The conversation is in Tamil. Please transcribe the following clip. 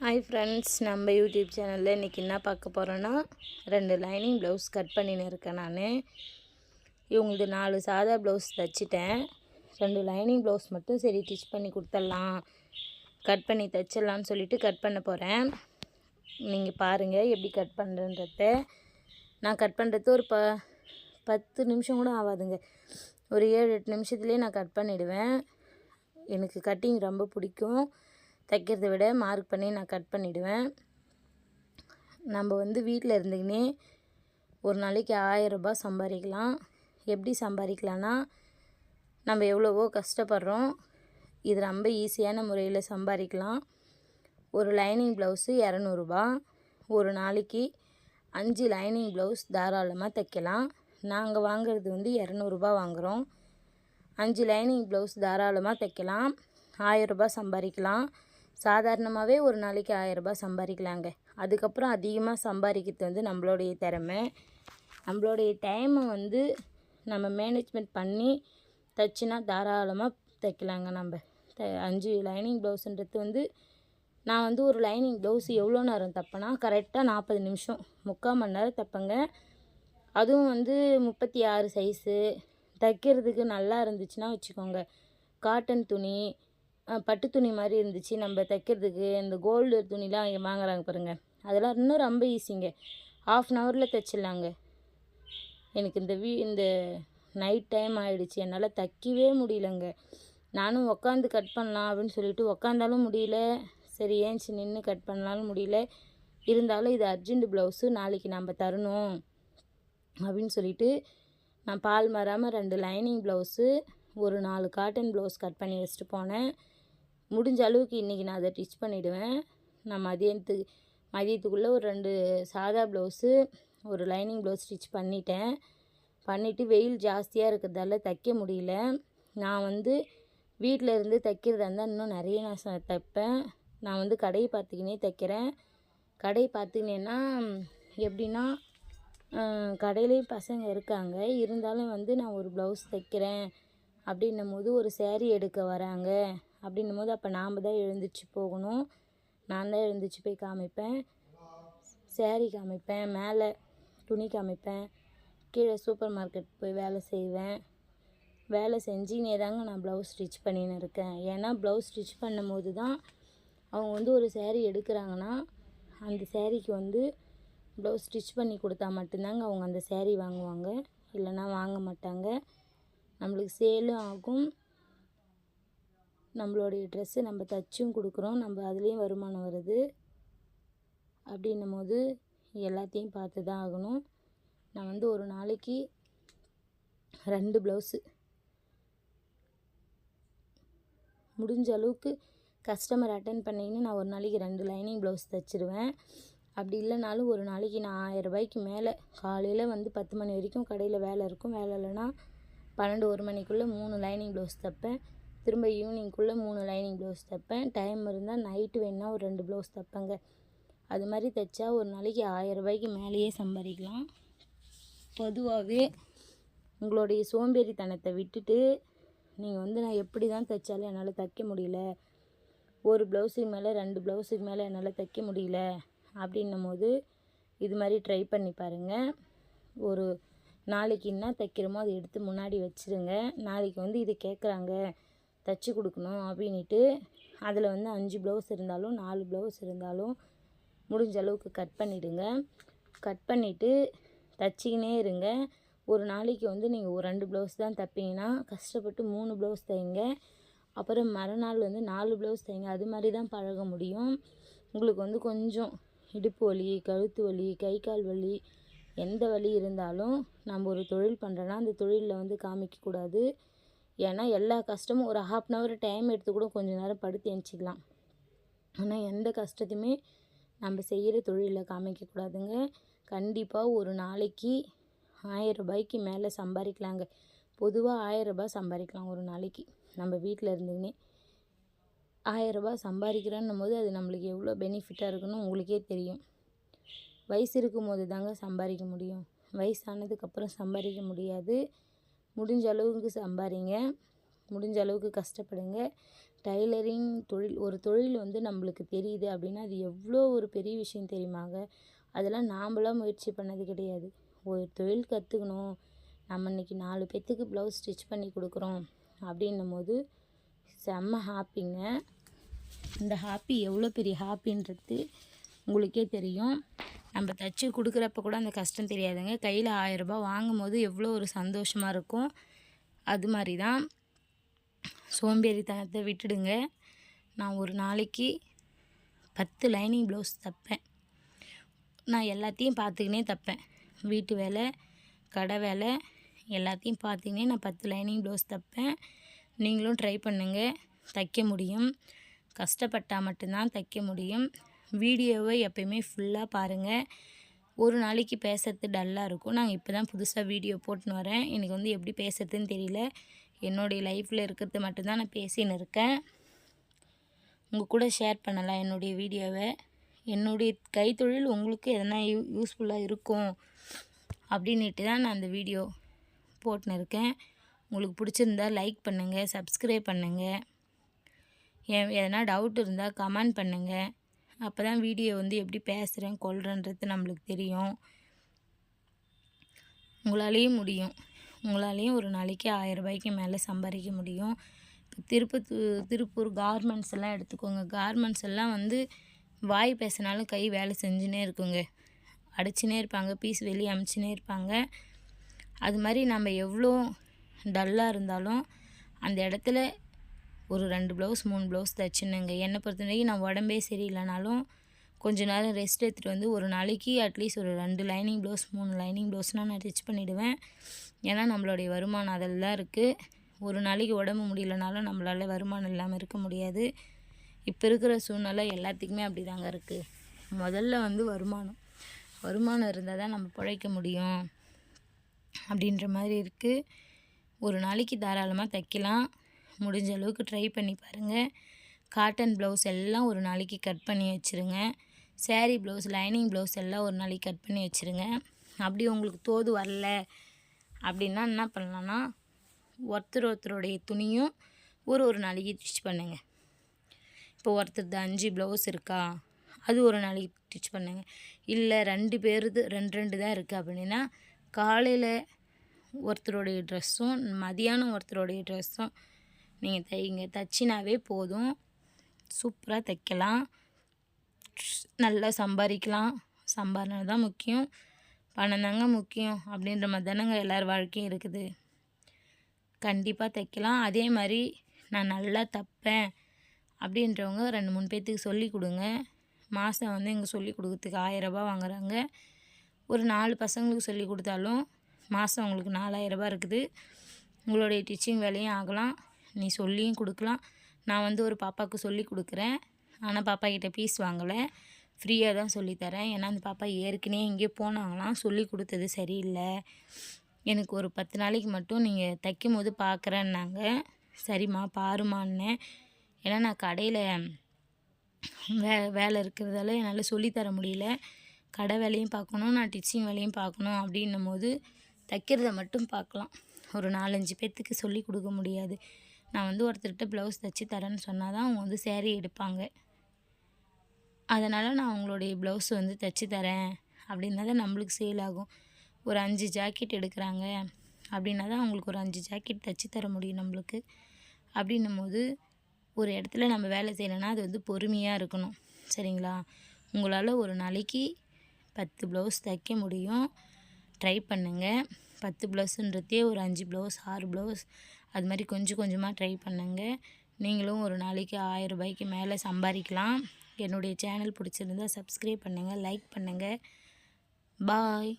ஹாய் ஃப்ரெண்ட்ஸ் நம்ம யூடியூப் சேனலில் இன்றைக்கி என்ன பார்க்க போகிறோன்னா ரெண்டு லைனிங் ப்ளவுஸ் கட் பண்ணின்னு இருக்கேன் நான். இவங்களுக்கு நாலு சாதா ப்ளவுஸ் தைச்சிட்டேன். ரெண்டு லைனிங் ப்ளவுஸ் மட்டும் சரி ஸ்டிச் பண்ணி கொடுத்துடலாம். கட் பண்ணி தைச்சிடலான்னு சொல்லிவிட்டு கட் பண்ண போகிறேன் நீங்கள் பாருங்கள் எப்படி கட் பண்ணுறன்றத நான் கட் பண்ணுறது ஒரு ப பத்து நிமிஷம் கூட ஆகாதுங்க. ஒரு ஏழு எட்டு நிமிஷத்துலேயே நான் கட் பண்ணிவிடுவேன் எனக்கு கட்டிங் ரொம்ப பிடிக்கும். தைக்கிறத விட மார்க் பண்ணி நான் கட் பண்ணிவிடுவேன் நம்ம வந்து வீட்டில் இருந்துக்கினே ஒரு நாளைக்கு ஆயரரூபா சம்பாதிக்கலாம். எப்படி சம்பாதிக்கலான்னா நம்ம எவ்வளவோ கஷ்டப்படுறோம். இது ரொம்ப ஈஸியான முறையில் சம்பாதிக்கலாம். ஒரு லைனிங் ப்ளவுஸு இரநூறுபா ஒரு நாளைக்கு அஞ்சு லைனிங் ப்ளவுஸ் தாராளமாக தைக்கலாம். நாங்கள் வாங்குறது வந்து இரநூறுபா வாங்குகிறோம் அஞ்சு லைனிங் ப்ளவுஸ் தாராளமாக தைக்கலாம். ஆயரரூபா சம்பாதிக்கலாம். சாதாரணமாகவே ஒரு நாளைக்கு ஆயரரூபா சம்பாதிக்கலாங்க அதுக்கப்புறம் அதிகமாக சம்பாதிக்கிறது வந்து நம்மளுடைய திறமை. நம்மளுடைய டைமை வந்து நம்ம மேனேஜ்மெண்ட் பண்ணி தைச்சினா தாராளமாக தைக்கலாங்க நம்ம. த அஞ்சு லைனிங் ப்ளவுஸுன்றது வந்து நான் வந்து ஒரு லைனிங் ப்ளவுஸ் எவ்வளோ நேரம் தைப்பேன்னா கரெக்டாக நாற்பது நிமிஷம். முக்கால் மணி நேரம் தைப்பேங்க. அதுவும் வந்து முப்பத்தி ஆறு சைஸு தைக்கிறதுக்கு நல்லா இருந்துச்சுன்னா வச்சுக்கோங்க. காட்டன் துணி பட்டு துணி மாதிரி இருந்துச்சு. நம்ம தைக்கிறதுக்கு இந்த கோல்டு துணிலாம் இங்கே வாங்குறாங்க பாருங்கள் அதெல்லாம் இன்னும் ரொம்ப ஈஸிங்க ஆஃப் அன் ஹவரில் தைச்சிடலாங்க. எனக்கு இந்த வீ இந்த நைட் டைம் ஆகிடுச்சு என்னால் தைக்கவே முடியலங்க. நானும் உக்காந்து கட் பண்ணலாம் அப்படின்னு சொல்லிட்டு உக்காந்தாலும் முடியல. சரி ஏஞ்சி நின்று கட் பண்ணலாலும் முடியல. இருந்தாலும் இது அர்ஜென்ட் ப்ளவுஸு நாளைக்கு நம்ம தரணும் அப்படின்னு சொல்லிட்டு நான் பால் மாறாமல் ரெண்டு லைனிங் ப்ளவுஸு ஒரு நாலு காட்டன் ப்ளவுஸ் கட் பண்ணி வச்சுட்டு போனேன். முடிஞ்ச அளவுக்கு இன்றைக்கி நான் அதை ஸ்டிச் பண்ணிவிடுவேன் நான் மதியத்துக்கு மதியத்துக்குள்ளே ஒரு ரெண்டு சாதா ப்ளவுஸு ஒரு லைனிங் ப்ளவுஸ் ஸ்டிச் பண்ணிட்டேன். பண்ணிவிட்டு வெயில் ஜாஸ்தியாக இருக்கிறதால தைக்க முடியல. நான் வந்து வீட்டில் இருந்து தைக்கிறதா இருந்தால் இன்னும் நிறைய நான் ச தைப்பேன். நான் வந்து கடையை பார்த்துக்கினே தைக்கிறேன். கடை பார்த்துக்கினேன்னா எப்படின்னா கடையிலையும் பசங்க இருக்காங்க. இருந்தாலும் வந்து நான் ஒரு ப்ளவுஸ் தைக்கிறேன் அப்படின்னும் போது ஒரு சேரீ எடுக்க வராங்க. அப்படின்னும் போது அப்போ நாம் தான் எழுந்திரிச்சு போகணும். நான் தான் எழுந்திரிச்சு போய் காமிப்பேன். சேரீ காமிப்பேன் மேலே துணி காமிப்பேன். கீழே சூப்பர் மார்க்கெட் போய் வேலை செய்வேன். வேலை செஞ்சுனே தாங்க நான் ப்ளவுஸ் ஸ்டிச் பண்ணின்னு இருக்கேன். ஏன்னா ப்ளவுஸ் ஸ்டிச் பண்ணும் போது தான் அவங்க வந்து ஒரு சேரீ எடுக்கிறாங்கன்னா அந்த சேரீக்கு வந்து ப்ளவுஸ் ஸ்டிச் பண்ணி கொடுத்தா மட்டும்தாங்க அவங்க அந்த சேரீ வாங்குவாங்க. இல்லைன்னா வாங்க மாட்டாங்க. நம்மளுக்கு சேலும் ஆகும். நம்மளுடைய ட்ரெஸ்ஸு நம்ம தைச்சும் கொடுக்குறோம். நம்ம அதுலேயும் வருமானம் வருது. அப்படின்னும் போது எல்லாத்தையும் பார்த்து தான் ஆகணும். நான் வந்து ஒரு நாளைக்கு ரெண்டு ப்ளவுஸு முடிஞ்ச அளவுக்கு கஸ்டமர் அட்டன் பண்ணிங்கன்னு நான் ஒரு நாளைக்கு ரெண்டு லைனிங் ப்ளவுஸ் தைச்சிருவேன். அப்படி இல்லைனாலும் ஒரு நாளைக்கு நான் ஆயிரம் ரூபாய்க்கு மேலே காலையில் வந்து பத்து மணி வரைக்கும் கடையில் வேலை இருக்கும். வேலை இல்லைன்னா பன்னெண்டு ஒரு மணிக்குள்ளே மூணு லைனிங் ப்ளவுஸ் தைப்பேன். திரும்ப ஈவினிங்குள்ளே மூணு லைனிங் ப்ளவுஸ் தைப்பேன். டைம் இருந்தால் நைட்டு வேணால் ஒரு ரெண்டு ப்ளவுஸ் தைப்பேங்க. அது மாதிரி தைச்சா ஒரு நாளைக்கு ஆயிரம் ரூபாய்க்கு மேலேயே சம்பாதிக்கலாம். பொதுவாகவே உங்களுடைய சோம்பேறித்தனத்தை விட்டுட்டு நீங்கள் வந்து நான் எப்படி தான் தைச்சாலும் என்னால் தைக்க முடியல. ஒரு ப்ளவுஸுக்கு மேலே ரெண்டு ப்ளவுஸுக்கு மேலே என்னால் தைக்க முடியல அப்படின்னும் போது இது மாதிரி ட்ரை பண்ணி பாருங்கள் ஒரு நாளைக்கு என்ன தைக்கிறோமோ அதை எடுத்து முன்னாடி வச்சுருங்க. நாளைக்கு வந்து இது கேட்குறாங்க தைச்சி கொடுக்கணும் அப்படின்ட்டு அதில் வந்து அஞ்சு ப்ளவுஸ் இருந்தாலும் நாலு ப்ளவுஸ் இருந்தாலும் முடிஞ்ச அளவுக்கு கட் பண்ணிவிடுங்க கட் பண்ணிவிட்டு தைச்சிக்கினே இருங்க. ஒரு நாளைக்கு வந்து நீங்கள் ஒரு ரெண்டு ப்ளவுஸ் தான் தைப்பீங்கன்னா கஷ்டப்பட்டு மூணு ப்ளவுஸ் தைங்க. அப்புறம் மறுநாள் வந்து நாலு ப்ளவுஸ் தைங்க. அது மாதிரி தான் பழக முடியும். உங்களுக்கு வந்து கொஞ்சம் இடுப்பு வலி கழுத்து வலி கை கால் வலி எந்த வலி இருந்தாலும் நம்ம ஒரு தொழில் பண்ணுறோன்னா அந்த தொழிலில் வந்து காமிக்கக்கூடாது. ஏன்னா எல்லா கஷ்டமும் ஒரு ஹாஃப் அன் ஹவர் டைம் எடுத்து கூட கொஞ்சம் நேரம் படுத்து எழுச்சிக்கலாம் ஆனால் எந்த கஷ்டத்தையுமே நம்ம செய்கிற தொழிலில் காமிக்கக்கூடாதுங்க கண்டிப்பாக ஒரு நாளைக்கு ஆயிரம் ரூபாய்க்கு மேலே சம்பாதிக்கலாங்க. பொதுவாக ஆயிரம் ரூபாய் சம்பாதிக்கலாம் ஒரு நாளைக்கு. நம்ம வீட்டில் இருந்துக்கினே ஆயிரரூபா சம்பாதிக்கிறோன்னும் போது அது நம்மளுக்கு எவ்வளோ பெனிஃபிட்டாக இருக்குன்னு உங்களுக்கே தெரியும். வயசு இருக்கும் போது தாங்க சம்பாதிக்க முடியும். வயசானதுக்கப்புறம் சம்பாதிக்க முடியாது. முடிஞ்ச அளவுக்கு சம்பாதிங்க முடிஞ்ச அளவுக்கு கஷ்டப்படுங்க. டைலரிங் தொழில் ஒரு தொழில் வந்து நம்மளுக்கு தெரியுது அப்படின்னா அது எவ்வளோ ஒரு பெரிய விஷயம் தெரியுமாங்க? அதெல்லாம் நாம்பளாக முயற்சி பண்ணது கிடையாது. ஒரு தொழில் கற்றுக்கணும் நம்ம இன்றைக்கி நாலு பேர்த்துக்கு ப்ளவுஸ் ஸ்டிச் பண்ணி கொடுக்குறோம் அப்படின்னும் போது செம்ம ஹாப்பிங்க இந்த ஹாப்பி எவ்வளோ பெரிய ஹாப்பின்றது உங்களுக்கே தெரியும். நம்ம தைச்சி கொடுக்குறப்ப கூட அந்த கஷ்டம் தெரியாதுங்க. கையில் ஆயரரூபா வாங்கும் போது எவ்வளோ ஒரு சந்தோஷமாக இருக்கும். அது மாதிரி தான் சோம்பேறித்தனத்தை விட்டுடுங்க. நான் ஒரு நாளைக்கு பத்து லைனிங் ப்ளவுஸ் தைப்பேன். நான் எல்லாத்தையும் பார்த்துக்கினே தைப்பேன். வீட்டு வேலை கடை வேலை எல்லாத்தையும் பார்த்துக்கினே நான் பத்து லைனிங் ப்ளவுஸ் தைப்பேன். நீங்களும் ட்ரை பண்ணுங்கள் தைக்க முடியும். கஷ்டப்பட்டால் மட்டும்தான் தைக்க முடியும். வீடியோவை எப்பயுமே ஃபுல்லாக பாருங்கள் ஒரு நாளைக்கு பேசுறது டல்லாக இருக்கும். நாங்கள் இப்போ தான் புதுசாக வீடியோ போட்டுன்னு வரேன். எனக்கு வந்து எப்படி பேசுறதுன்னு தெரியல. என்னுடைய லைஃப்பில் இருக்கிறது மட்டும்தான் நான் பேசின்னு இருக்கேன். உங்கள் கூட ஷேர் பண்ணலாம் என்னுடைய வீடியோவை. என்னுடைய கைத்தொழில் உங்களுக்கு எதனா யூ யூஸ்ஃபுல்லாக இருக்கும் அப்படின்ட்டு தான் நான் அந்த வீடியோ போட்டுன்னு இருக்கேன். உங்களுக்கு பிடிச்சிருந்தா லைக் பண்ணுங்கள் சப்ஸ்கிரைப் பண்ணுங்கள் என் எதனா டவுட் இருந்தால் கமெண்ட் பண்ணுங்கள் அப்போ தான் வீடியோ வந்து எப்படி பேசுகிறேன் கொள்கிறேன்றது நம்மளுக்கு தெரியும். உங்களாலேயும் முடியும். உங்களாலேயும் ஒரு நாளைக்கு ஆயிரம் ரூபாய்க்கு மேலே சம்பாதிக்க முடியும். திருப்பத்தூர் திருப்பூர் கார்மெண்ட்ஸ் எல்லாம் எடுத்துக்கோங்க. கார்மெண்ட்ஸ் எல்லாம் வந்து வாய் பேசினாலும் கை வேலை செஞ்சுனே இருக்குங்க. அடிச்சுனே இருப்பாங்க பீஸ் வெளியே அமுச்சினே இருப்பாங்க. அது மாதிரி நம்ம எவ்வளோ டல்லாக இருந்தாலும் அந்த இடத்துல ஒரு ரெண்டு ப்ளவுஸ் மூணு ப்ளவுஸ் தைச்சினுங்க என்னை பொறுத்த வரைக்கும் நான் உடம்பே சரியில்லைனாலும் கொஞ்ச நேரம் ரெஸ்ட் எடுத்துகிட்டு வந்து ஒரு நாளைக்கு அட்லீஸ்ட் ஒரு ரெண்டு லைனிங் ப்ளவுஸ் மூணு லைனிங் ப்ளவுஸ்னால் நான் ஸ்டிச் பண்ணிவிடுவேன் ஏன்னா நம்மளுடைய வருமானம் அதில் தான் இருக்குது ஒரு நாளைக்கு உடம்பு முடியலனாலும் நம்மளால் வருமானம் இல்லாமல் இருக்க முடியாது. இப்போ இருக்கிற சூழ்நிலை எல்லாத்துக்குமே அப்படி தாங்க இருக்குது முதல்ல வந்து வருமானம். வருமானம் இருந்தால் தான் நம்ம பிழைக்க முடியும். அப்படின்ற மாதிரி இருக்குது ஒரு நாளைக்கு தாராளமாக தைக்கலாம். முடிஞ்ச அளவுக்கு ட்ரை பண்ணி பாருங்கள் காட்டன் ப்ளவுஸ் எல்லாம் ஒரு நாளைக்கு கட் பண்ணி வச்சுருங்க. சேரீ ப்ளவுஸ் லைனிங் ப்ளவுஸ் எல்லாம் ஒரு நாளைக்கு கட் பண்ணி வச்சுருங்க. அப்படி உங்களுக்கு தோது வரல அப்படின்னா என்ன பண்ணலான்னா ஒருத்தர் ஒருத்தருடைய துணியும் ஒரு ஒரு நாளைக்கு ஸ்டிச் பண்ணுங்கள் இப்போ ஒருத்தர் அஞ்சு ப்ளவுஸ் இருக்கா அது ஒரு நாளைக்கு ஸ்டிச் பண்ணுங்க. இல்லை ரெண்டு பேருது ரெண்டு ரெண்டு தான் இருக்குது அப்படின்னா காலையில் ஒருத்தருடைய ட்ரெஸ்ஸும் மதியானம் ஒருத்தருடைய ட்ரெஸ்ஸும் நீங்கள் தைங்க தைச்சினாவே போதும். சூப்பராக தைக்கலாம். நல்லா சம்பாதிக்கலாம் சம்பாதினா தான் முக்கியம். பணம் தாங்க முக்கியம். அப்படின்ற மாதிரி தானேங்க எல்லோரும் வாழ்க்கையும் இருக்குது. கண்டிப்பாக தைக்கலாம். அதே மாதிரி நான் நல்லா தைப்பேன் அப்படின்றவங்க ரெண்டு மூணு பேர்த்துக்கு சொல்லி கொடுங்க. மாதம் வந்து இங்கே சொல்லி கொடுக்கறதுக்கு ஆயரரூபா வாங்குறாங்க. ஒரு நாலு பசங்களுக்கு சொல்லி கொடுத்தாலும் மாதம் உங்களுக்கு நாலாயிரரூபா இருக்குது. உங்களுடைய டீச்சிங் வேலையும் ஆகலாம். நீ சொல்லியும் கொடுக்கலாம். நான் வந்து ஒரு பாப்பாவுக்கு சொல்லி கொடுக்குறேன். ஆனால் பாப்பா கிட்டே பீஸ் வாங்கலை. ஃப்ரீயாக தான் சொல்லித்தரேன் ஏன்னா அந்த பாப்பா ஏற்கனவே எங்கேயோ போனாங்களாம். சொல்லி கொடுத்தது சரியில்லை. எனக்கு ஒரு பத்து நாளைக்கு மட்டும் நீங்கள் தைக்கும் போது பார்க்குறேன்னாங்க சரிம்மா பாருமான்னேன். ஏன்னா நான் கடையில் வே வேலை இருக்கிறதால என்னால் சொல்லித்தர முடியல. கடை வேலையும் பார்க்கணும் நான் டிச்சிங் வேலையும் பார்க்கணும் அப்படின்னும் போது தைக்கிறத மட்டும் பார்க்கலாம். ஒரு நாலஞ்சு பேர்த்துக்கு சொல்லி கொடுக்க முடியாது. நான் வந்து ஒருத்தர்கிட்ட ப்ளவுஸ் தைச்சி தரேன்னு சொன்னால் தான் அவங்க வந்து சேரீ எடுப்பாங்க. அதனால் நான் அவங்களுடைய ப்ளவுஸ் வந்து தைச்சி தரேன். அப்படின்னா தான் நம்மளுக்கு சேல் ஆகும். ஒரு அஞ்சு ஜாக்கெட் எடுக்கிறாங்க. அப்படின்னா தான் அவங்களுக்கு ஒரு அஞ்சு ஜாக்கெட் தைச்சி தர முடியும் நம்மளுக்கு. அப்படின்னும் போது ஒரு இடத்துல நம்ம வேலை செய்யலைன்னா அது வந்து பொறுமையாக இருக்கணும். சரிங்களா? உங்களால் ஒரு நாளைக்கு பத்து ப்ளவுஸ் தைக்க முடியும். ட்ரை பண்ணுங்கள் பத்து ப்ளவுஸுன்றதே ஒரு அஞ்சு ப்ளவுஸ் ஆறு ப்ளவுஸ் அது மாதிரி கொஞ்சம் கொஞ்சமாக ட்ரை பண்ணுங்கள் நீங்களும் ஒரு நாளைக்கு ஆயிரம் ரூபாய்க்கு மேலே சம்பாதிக்கலாம். என்னுடைய சேனல் பிடிச்சிருந்தா சப்ஸ்கிரைப் பண்ணுங்கள் லைக் பண்ணுங்கள் பாய்